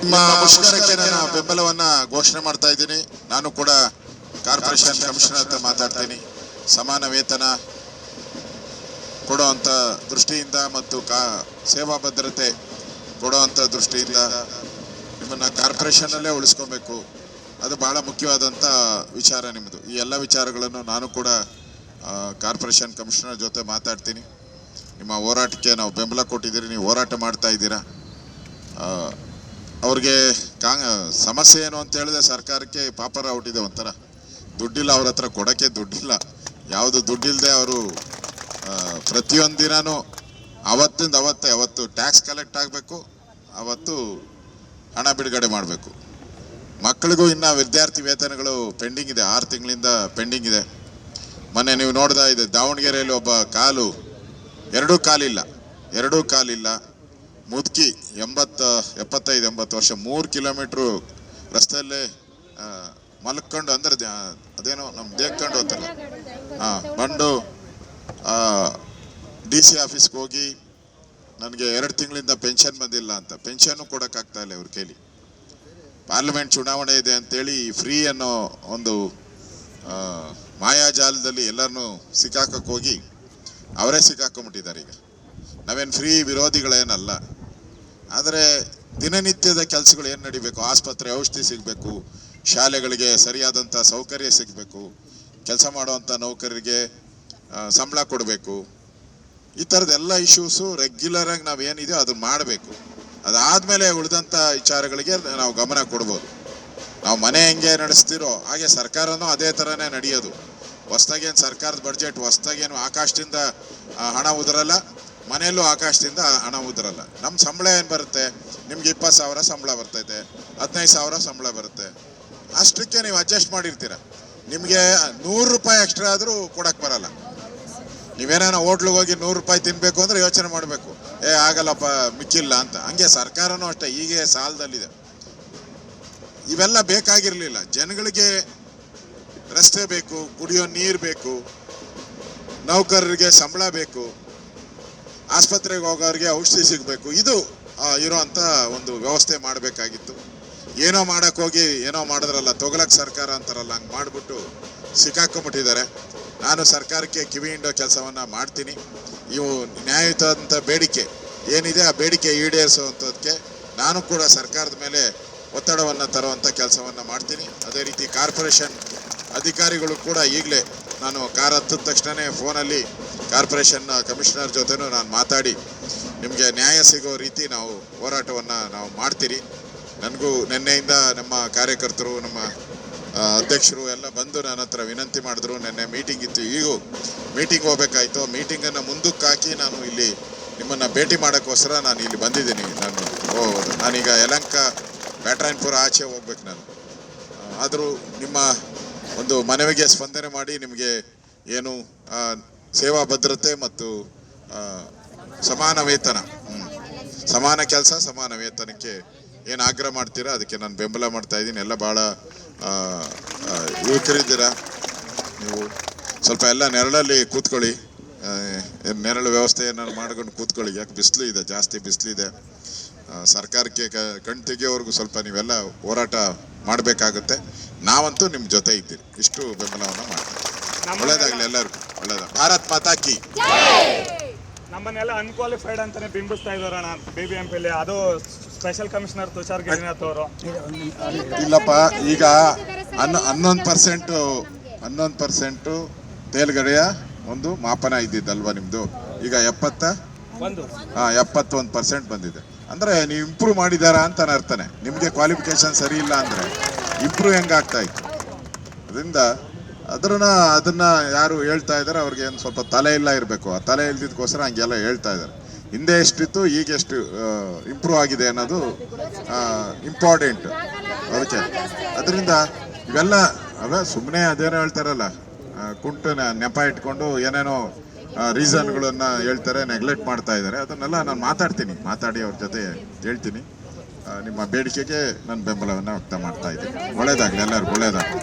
ನಿಮ್ಮ ಮುಷ್ಕರಕ್ಕೆ ನಾನು ಬೆಂಬಲವನ್ನ ಘೋಷಣೆ ಮಾಡ್ತಾ ಇದ್ದೀನಿ. ನಾನು ಕೂಡ ಕಾರ್ಪೊರೇಷನ್ ಕಮಿಷನರ್ ಹತ್ರ ಮಾತಾಡ್ತೀನಿ. ಸಮಾನ ವೇತನ ಕೊಡುವಂಥ ದೃಷ್ಟಿಯಿಂದ ಮತ್ತು ಕಾ ಸೇವಾ ಭದ್ರತೆ ಕೊಡುವಂಥ ದೃಷ್ಟಿಯಿಂದ ನಿಮ್ಮನ್ನ ಕಾರ್ಪೊರೇಷನ್ನಲ್ಲೇ ಉಳಿಸ್ಕೊಬೇಕು. ಅದು ಬಹಳ ಮುಖ್ಯವಾದಂಥ ವಿಚಾರ ನಿಮ್ಮದು. ಈ ಎಲ್ಲ ವಿಚಾರಗಳನ್ನು ನಾನು ಕೂಡ ಕಾರ್ಪೊರೇಷನ್ ಕಮಿಷನರ್ ಜೊತೆ ಮಾತಾಡ್ತೀನಿ. ನಿಮ್ಮ ಹೋರಾಟಕ್ಕೆ ನಾವು ಬೆಂಬಲ ಕೊಟ್ಟಿದ್ದೀರಿ. ನೀವು ಹೋರಾಟ ಮಾಡ್ತಾ ಇದ್ದೀರಾ. ಅವ್ರಿಗೆ ಕಾಂಗ್, ಸಮಸ್ಯೆ ಏನು ಅಂತ ಹೇಳಿದ್ರೆ ಸರ್ಕಾರಕ್ಕೆ ಪಾಪರ ಹುಟ್ಟಿದೆ ಒಂಥರ. ದುಡ್ಡಿಲ್ಲ ಅವ್ರ ಹತ್ರ ಕೊಡೋಕ್ಕೆ ದುಡ್ಡಿಲ್ಲ. ಯಾವುದು ದುಡ್ಡಿಲ್ಲದೆ ಅವರು ಪ್ರತಿಯೊಂದು ದಿನವೂ ಅವತ್ತಿಂದ ಅವತ್ತೇ, ಅವತ್ತು ಟ್ಯಾಕ್ಸ್ ಕಲೆಕ್ಟ್ ಆಗಬೇಕು, ಅವತ್ತು ಹಣ ಬಿಡುಗಡೆ ಮಾಡಬೇಕು. ಮಕ್ಕಳಿಗೂ ಇನ್ನು ವಿದ್ಯಾರ್ಥಿ ವೇತನಗಳು ಪೆಂಡಿಂಗ್ ಇದೆ, ಆರು ತಿಂಗಳಿಂದ ಪೆಂಡಿಂಗ್ ಇದೆ. ಮೊನ್ನೆ ನೀವು ನೋಡ್ದಾ ಇದೆ, ದಾವಣಗೆರೆಯಲ್ಲಿ ಒಬ್ಬ ಕಾಲು, ಎರಡೂ ಕಾಲಿಲ್ಲ ಎರಡೂ ಕಾಲಿಲ್ಲ. ಮುದುಕಿ ಎಂಬತ್ತು, ಎಪ್ಪತ್ತೈದು, ಎಂಬತ್ತು ವರ್ಷ, ಮೂರು ಕಿಲೋಮೀಟ್ರು ರಸ್ತೆಯಲ್ಲೇ ಮಲ್ಕೊಂಡು ಅಂದ್ರೆ ಅದೇನೋ ನಮ್ಮ ದೇಗ್ಕೊಂಡು ಹೋಗ್ತಲ್ಲ. ಹಾಂ ಬಂದು ಡಿ ಸಿ ಆಫೀಸ್ಗೆ ಹೋಗಿ ನನಗೆ ಎರಡು ತಿಂಗಳಿಂದ ಪೆನ್ಷನ್ ಬಂದಿಲ್ಲ ಅಂತ. ಪೆನ್ಷನ್ನು ಕೊಡೋಕ್ಕಾಗ್ತಾ ಇಲ್ಲ ಇವ್ರ ಕೈಲಿ. ಪಾರ್ಲಿಮೆಂಟ್ ಚುನಾವಣೆ ಇದೆ ಅಂತೇಳಿ ಫ್ರೀ ಅನ್ನೋ ಒಂದು ಮಾಯಾಜಾಲದಲ್ಲಿ ಎಲ್ಲರನ್ನೂ ಸಿಕ್ಕಾಕಕ್ಕೆ ಹೋಗಿ ಅವರೇ ಸಿಕ್ಕಾಕೊಂಬಿಟ್ಟಿದ್ದಾರೆ ಈಗ. ನಾವೇನು ಫ್ರೀ ವಿರೋಧಿಗಳೇನಲ್ಲ. ಆದರೆ ದಿನನಿತ್ಯದ ಕೆಲಸಗಳು ಏನು ನಡಿಬೇಕು? ಆಸ್ಪತ್ರೆ ಔಷಧಿ ಸಿಗಬೇಕು, ಶಾಲೆಗಳಿಗೆ ಸರಿಯಾದಂಥ ಸೌಕರ್ಯ ಸಿಗಬೇಕು, ಕೆಲಸ ಮಾಡುವಂಥ ನೌಕರರಿಗೆ ಸಂಬಳ ಕೊಡಬೇಕು. ಈ ಥರದ ಎಲ್ಲ ಇಶ್ಯೂಸು ರೆಗ್ಯುಲರಾಗಿ ನಾವು ಏನಿದೆಯೋ ಅದನ್ನ ಮಾಡಬೇಕು. ಅದಾದಮೇಲೆ ಉಳಿದಂಥ ವಿಚಾರಗಳಿಗೆ ನಾವು ಗಮನ ಕೊಡ್ಬೋದು. ನಾವು ಮನೆ ಹೆಂಗೆ ನಡೆಸ್ತಿರೋ, ಹಾಗೆ ಸರ್ಕಾರನೂ ಅದೇ ಥರನೇ ನಡೆಯೋದು. ಹೊಸ್ದಾಗೇನು ಸರ್ಕಾರದ ಬಡ್ಜೆಟ್ ಹೊಸ್ದಾಗೇನು ಆಕಾಶದಿಂದ ಹಣ ಉದುರಲ್ಲ ಮನೆಯಲ್ಲೂ ಆಕಾಶದಿಂದ ಹಣ ಉದ್ರಲ್ಲ. ನಮ್ಮ ಸಂಬಳ ಏನು ಬರುತ್ತೆ? ನಿಮ್ಗೆ ಇಪ್ಪತ್ತು ಸಾವಿರ ಸಂಬಳ ಬರ್ತೈತೆ, ಹದಿನೈದು ಸಾವಿರ ಸಂಬಳ ಬರುತ್ತೆ. ಅಷ್ಟಕ್ಕೆ ನೀವು ಅಡ್ಜಸ್ಟ್ ಮಾಡಿರ್ತೀರ. ನಿಮಗೆ ನೂರು ರೂಪಾಯಿ ಎಕ್ಸ್ಟ್ರಾ ಆದರೂ ಕೊಡಕ್ಕೆ ಬರಲ್ಲ. ನೀವೇನೋ ಹೋಟ್ಲಿಗೆ ಹೋಗಿ ನೂರು ರೂಪಾಯಿ ತಿನ್ನಬೇಕು ಅಂದರೆ ಯೋಚನೆ ಮಾಡಬೇಕು. ಏ, ಆಗಲ್ಲಪ್ಪ, ಮಿಕ್ಕಿಲ್ಲ ಅಂತ. ಹಂಗೆ ಸರ್ಕಾರನೂ ಅಷ್ಟೇ, ಹೀಗೆ ಸಾಲದಲ್ಲಿದೆ. ಇವೆಲ್ಲ ಬೇಕಾಗಿರಲಿಲ್ಲ. ಜನಗಳಿಗೆ ರಸ್ತೆ ಬೇಕು, ಕುಡಿಯೋ ನೀರು ಬೇಕು, ನೌಕರರಿಗೆ ಸಂಬಳ ಬೇಕು. ಆಸ್ಪತ್ರೆಗೆ ಹೋಗೋರಿಗೆ ಔಷಧಿ ಸಿಗಬೇಕು. ಇದು ಇರುವಂಥ ಒಂದು ವ್ಯವಸ್ಥೆ ಮಾಡಬೇಕಾಗಿತ್ತು. ಏನೋ ಮಾಡೋಕ್ಕೋಗಿ ಏನೋ ಮಾಡಿದ್ರಲ್ಲ ತೊಗೊಳಕ್ಕೆ ಸರ್ಕಾರ ಅಂತಾರಲ್ಲ, ಹಂಗೆ ಮಾಡಿಬಿಟ್ಟು ಸಿಕ್ಕಾಕೊಂಬಿಟ್ಟಿದ್ದಾರೆ ನಾನು ಸರ್ಕಾರಕ್ಕೆ ಕಿವಿ ಹಿಂಡೋ ಕೆಲಸವನ್ನು ಮಾಡ್ತೀನಿ. ಇವು ನ್ಯಾಯಯುತವಾದಂಥ ಬೇಡಿಕೆ. ಏನಿದೆ ಆ ಬೇಡಿಕೆ ಈಡೇರಿಸುವಂಥದ್ದಕ್ಕೆ ನಾನು ಕೂಡ ಸರ್ಕಾರದ ಮೇಲೆ ಒತ್ತಡವನ್ನು ತರುವಂಥ ಕೆಲಸವನ್ನು ಮಾಡ್ತೀನಿ. ಅದೇ ರೀತಿ ಕಾರ್ಪೊರೇಷನ್ ಅಧಿಕಾರಿಗಳು ಕೂಡ ಈಗಲೇ ನಾನು ಕಾರ್ ಹತ್ತಿದ ತಕ್ಷಣವೇ ಫೋನಲ್ಲಿ ಕಾರ್ಪೊರೇಷನ್ ಕಮಿಷನರ್ ಜೊತೆನೂ ನಾನು ಮಾತಾಡಿ, ನಿಮಗೆ ನ್ಯಾಯ ಸಿಗೋ ರೀತಿ ನಾವು ಹೋರಾಟವನ್ನು ನಾವು ಮಾಡ್ತೀರಿ. ನನಗೂ ನಿನ್ನೆಯಿಂದ ನಮ್ಮ ಕಾರ್ಯಕರ್ತರು, ನಮ್ಮ ಅಧ್ಯಕ್ಷರು ಎಲ್ಲ ಬಂದು ನನ್ನ ಹತ್ರ ವಿನಂತಿ ಮಾಡಿದ್ರು. ನಿನ್ನೆ ಮೀಟಿಂಗ್ ಇತ್ತು. ಈಗೂ ಮೀಟಿಂಗ್ ಹೋಗ್ಬೇಕಾಯ್ತು. ಮೀಟಿಂಗನ್ನು ಮುಂದಕ್ಕೆ ಹಾಕಿ ನಾನು ಇಲ್ಲಿ ನಿಮ್ಮನ್ನು ಭೇಟಿ ಮಾಡೋಕ್ಕೋಸ್ಕರ ನಾನು ಇಲ್ಲಿ ಬಂದಿದ್ದೀನಿ. ನಾನು ಹೋಗೋದು ನಾನೀಗ ಯಲಂಕ, ಬ್ಯಾಟ್ರಾಯನ್ಪುರ ಆಚೆ ಹೋಗ್ಬೇಕು ನಾನು. ಆದರೂ ನಿಮ್ಮ ಒಂದು ಮನವಿಗೆ ಸ್ಪಂದನೆ ಮಾಡಿ ನಿಮಗೆ ಏನು ಸೇವಾ ಭದ್ರತೆ ಮತ್ತು ಸಮಾನ ವೇತನ ಸಮಾನ ಕೆಲಸ, ಸಮಾನ ವೇತನಕ್ಕೆ ಏನು ಆಗ್ರಹ ಮಾಡ್ತೀರಾ? ಅದಕ್ಕೆ ನಾನು ಬೆಂಬಲ ಮಾಡ್ತಾ ಇದ್ದೀನಿ. ಎಲ್ಲ ಭಾಳ ಯುವಕರಿದ್ದೀರಾ? ನೀವು ಸ್ವಲ್ಪ ಎಲ್ಲ ನೆರಳಲ್ಲಿ ಕೂತ್ಕೊಳ್ಳಿ. ನೆರಳು ವ್ಯವಸ್ಥೆ ಏನಾದ್ರು ಮಾಡ್ಕೊಂಡು ಕೂತ್ಕೊಳ್ಳಿ. ಯಾಕೆ ಬಿಸಿಲು ಇದೆ? ಜಾಸ್ತಿ ಬಿಸಿಲಿದೆ ಸರ್ಕಾರಕ್ಕೆ ಕಣ್ ತೆಗೆಯೋವರೆಗೂ ಸ್ವಲ್ಪ ನೀವೆಲ್ಲ ಹೋರಾಟ ಮಾಡಬೇಕಾಗುತ್ತೆ. ನಾವಂತೂ ನಿಮ್ಮ ಜೊತೆ ಇದ್ದೀರಿ. ಇಷ್ಟು ಬೆಂಬಲವನ್ನು ಮಾಡ್ತೀವಿ ಒಳ್ಳೇದಾಗಲಿ ಎಲ್ಲರಿಗೂ. ಒಳ್ಳೇದ ಭಾರತ್ ಮಾತಾ ಕಿ. ನಮ್ಮನ್ನೆಲ್ಲ ಅನ್ಕ್ವಾಲಿಫೈಡ್ ಅಂತಾನೆ ಬಿಂಬಿಸ್ತಾ ಇದಾರಣ ಬಿ ಬಿ ಎಂ ಪಿಲಿ ಅದು ಸ್ಪೆಷಲ್ ಕಮಿಷನರ್ ತುಷಾರ್ ಗಿರಿನಾಥ್ ಅವರು. ಇಲ್ಲಪ್ಪ ಈಗ ಹನ್ನೊ ಹನ್ನೊಂದು ಪರ್ಸೆಂಟು ಹನ್ನೊಂದು ಪರ್ಸೆಂಟು ತೇಲ್ಗಡೆಯ ಒಂದು ಮಾಪನ ಇದ್ದಿದ್ದಲ್ವಾ ನಿಮ್ಮದು ಈಗ ಎಪ್ಪತ್ತ? ಒಂದು. ಹಾಂ ಎಪ್ಪತ್ತೊಂದು ಪರ್ಸೆಂಟ್ ಬಂದಿದೆ. ಅಂದರೆ ನೀವು ಇಂಪ್ರೂವ್ ಮಾಡಿದಾರಾ ಅಂತ ಅರ್ಥನೆ. ನಿಮಗೆ ಕ್ವಾಲಿಫಿಕೇಶನ್ ಸರಿ ಇಲ್ಲ ಅಂದರೆ ಇಂಪ್ರೂವ್ ಹೆಂಗೆ ಆಗ್ತಾ ಇತ್ತು? ಅದರಿಂದ ಅದನ್ನ ಅದನ್ನ ಯಾರು ಹೇಳ್ತಾ ಇದ್ದಾರೆ ಅವ್ರಿಗೆ ಏನು ಸ್ವಲ್ಪ ತಲೆ ಇಲ್ಲ ಇರಬೇಕು. ಆ ತಲೆ ಇಲ್ದಿದ್ದಕ್ಕೋಸ್ಕರ ಹಂಗೆಲ್ಲ ಹೇಳ್ತಾ ಇದ್ದಾರೆ ಹಿಂದೆ ಎಷ್ಟಿತ್ತು, ಈಗ ಎಷ್ಟು ಇಂಪ್ರೂವ್ ಆಗಿದೆ ಅನ್ನೋದು ಇಂಪಾರ್ಟೆಂಟ್ ಅದಕ್ಕೆ ಅದರಿಂದ ಇವೆಲ್ಲ, ಅಲ್ಲ ಸುಮ್ಮನೆ ಅದೇನೋ ಹೇಳ್ತಾರಲ್ಲ ಕುಂಟನ ಕುಂಟು ನೆಪ ಇಟ್ಕೊಂಡು ಏನೇನೋ ರೀಸನ್ಗಳನ್ನ ಹೇಳ್ತಾರೆ ನೆಗ್ಲೆಕ್ಟ್ ಮಾಡ್ತಾ ಇದ್ದಾರೆ. ಅದನ್ನೆಲ್ಲ ನಾನು ಮಾತಾಡ್ತೀನಿ. ಮಾತಾಡಿ ಅವ್ರ ಜೊತೆ ಹೇಳ್ತೀನಿ. ನಿಮ್ಮ ಬೇಡಿಕೆಗೆ ನನ್ನ ಬೆಂಬಲವನ್ನು ವ್ಯಕ್ತ ಮಾಡ್ತಾ ಇದ್ದೀನಿ. ಒಳ್ಳೇದಾಗಲಿ ಎಲ್ಲರಿಗೂ ಒಳ್ಳೇದಾಗಲಿ.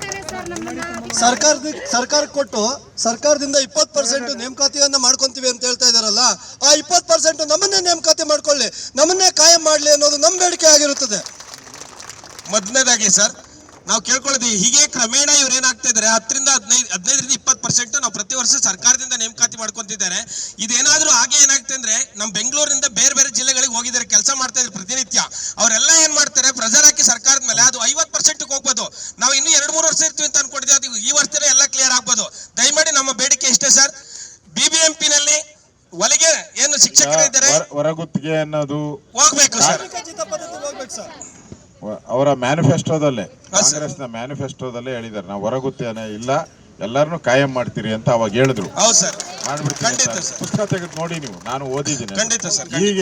ಸರ್ಕಾರದ ಸರ್ಕಾರ ಕೊಟ್ಟು ಸರ್ಕಾರದಿಂದ ಇಪ್ಪತ್ತು ಪರ್ಸೆಂಟ್ ನೇಮಕಾತಿಯನ್ನು ಮಾಡ್ಕೊಂತೀವಿ ಅಂತ ಹೇಳ್ತಾ ಇದಾರಲ್ಲ ಆ ಇಪ್ಪತ್ತು ಪರ್ಸೆಂಟ್ ನಮ್ಮನ್ನೇ ನೇಮಕಾತಿ ಮಾಡ್ಕೊಳ್ಳಿ. ನಮ್ಮನ್ನೇ ಕಾಯಂ ಮಾಡಲಿ ಅನ್ನೋದು ನಮ್ಮ ಬೇಡಿಕೆ ಆಗಿರುತ್ತದೆ. ಮೊದಲನೇದಾಗಿ ಸರ್ ನಾವು ಕೇಳ್ಕೊಳ್ಳೋದು ಹೀಗೆ ಕ್ರಮೇಣ ಇವ್ರು ಏನಾಗ್ತಾ ಇದ್ದಾರೆ ಹತ್ತರಿಂದ ಹದಿನೈದು ಹದಿನೈದರಿಂದ ಇಪ್ಪತ್ತು ಪರ್ಸೆಂಟ್ ನಾವು ಪ್ರತಿ ವರ್ಷ ಸರ್ಕಾರದಿಂದ ನೇಮಕಾತಿ ಮಾಡ್ಕೊಂತಿದ್ದಾರೆ. ಇದೇನಾದ್ರೂ ಹಾಗೆ ಏನಾಗ್ತದೆ ಅಂದ್ರೆ ನಮ್ಮ ಬೆಂಗಳೂರಿಂದ ಬೇರೆ ಬೇರೆ ಜಿಲ್ಲೆಗಳಿಗೆ ಹೋಗಿದ್ದಾರೆ ಕೆಲಸ ಮಾಡ್ತಾ ಇದ್ದಾರೆ ಪ್ರತಿನಿತ್ಯ. ಅವರೆಲ್ಲ ಏನ್ ಮಾಡ್ತಾರೆ ಪ್ರೆಸರ್ ಹಾಕಿ ಸರ್ಕಾರದ ಮೇಲೆ ಅದು ಐವತ್ತು ಪರ್ಸೆಂಟ್ ಹೋಗ್ಬೋದು. ನಾವು ಇನ್ನು ಎರಡು ಮೂರು ವರ್ಷ ಇರ್ತೀವಿ ಅಂತ ಅನ್ಕೊಂಡಿದ್ದೀವಿ ಅದು ಈ ವರ್ಷದಲ್ಲೇ ಎಲ್ಲ ಕ್ಲಿಯರ್ ಆಗ್ಬೋದು. ದಯಮಾಡಿ ನಮ್ಮ ಬೇಡಿಕೆ ಇಷ್ಟೇ ಸರ್. ಬಿ ಬಿ ಎಂ ಪಿನಲ್ಲಿ ಒಲಿಗೆ ಏನು ಶಿಕ್ಷಕರಿದ್ದಾರೆ ಹೊರ- ಹೊರಗುತ್ತಿಗೆ ಅನ್ನೋದು ಹೋಗ್ಬೇಕು ಸರ್. ಹೋಗ್ಬೇಕು ಸರ್. ವ- ಅವರ ಮ್ಯಾನಿಫೆಸ್ಟೋದಲ್ಲೇ. ಕಾಂಗ್ರೆಸ್ನ ಮ್ಯಾನಿಫೆಸ್ಟೋದಲ್ಲೇ ಹೇಳಿದ್ದಾರೆ. ನಾವು ಹೊರಗುತ್ತೇನೆ ಇಲ್ಲ ಎಲ್ಲರನ್ನು ಕಾಯಂ ಮಾಡ್ತೀರಿ ಅಂತ ಅವಾಗ ಹೇಳಿದ್ರು. ಮಾಡ್ಬಿಡ್ತೀನಿ ಅಂತ. ಪುಸ್ತಕ ತೆಗೆದು ನೋಡಿ ನೀವು. ನಾನು ಓದಿದ್ದೀನಿ. ಖಂಡಿತ ಸರ್ ಈಗ